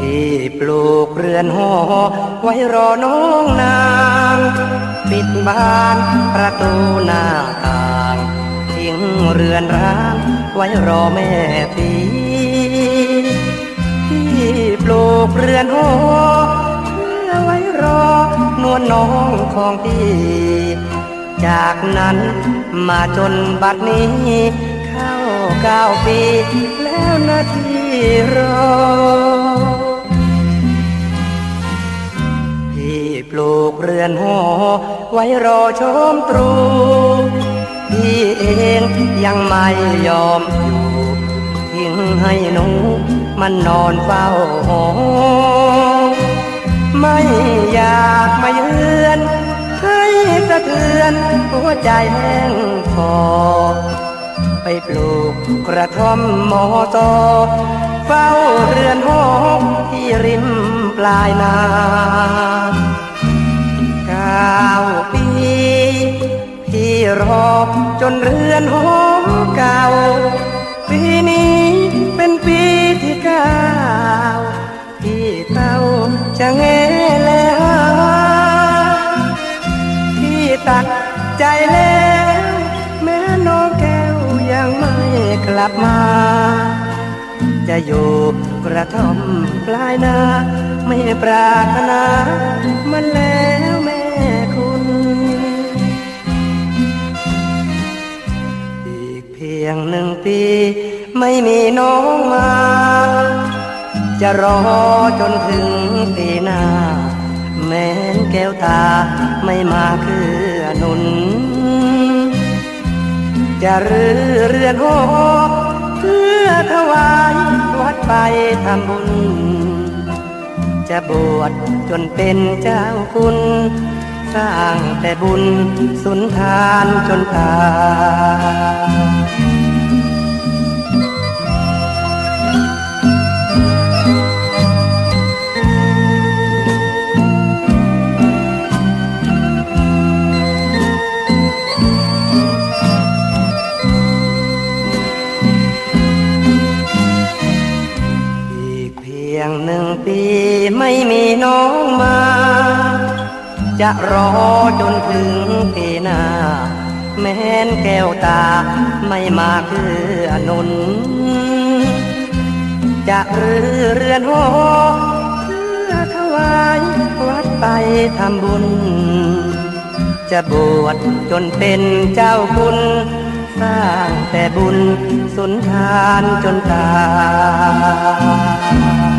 ปีปลูกเรือนหอไว้รอน้องนาง ปิดบ้านประตูหน้าต่าง ทิ้งเรือนร้างไว้รอแม่พี่พี่ ปลูกเรือนหอเพื่อไว้รอนวลน้องของพี่จากนั้นมาจนบัดนี้ เข้าเก้าปีแล้วนาทีรอ พี่ปลูกเรือนหอไว้รอชมตรู พี่เองยังไม่ยอมอยู่ทิ้งให้หนู มันนอนเฝ้าหอไม่อยากมาเยือน ให้สะเทือนหัวใจแห้งคอไปปลูกกระท่อมมอตอเฝ้าเรือนหอที่ริมปลายนาเก้าปีพี่รอจนเรือนหอเก่า จะเงแลหาพี่ตัดใจแล้ว แม่น้องแก้วยังไม่กลับมา จะอยู่กระท่อมปลายนา ไม่ปรารถนามันแล้วแม่คุณ อีกเพียงหนึ่งปี ไม่มีน้องมา จะรอจนถึงปีหน้า แม้นแก้วตาไม่มาคือนุน จะรื้อเรือนหอเพื่อถวายวัดไปทำบุญ จะบวชจนเป็นเจ้าคุณ สร้างแต่บุญสุนทานจนตาย ยงหนึ่งปีไม่มีน้องมา จะรอจนถึงปีหน้า แม้นแก้วตาไม่มาคืออนุน จะรื้อเรือนหอเพื่อถวายวัดไปทำบุญ จะบวชจนเป็นเจ้าคุณสร้างแต่บุญสุนทานจนตาย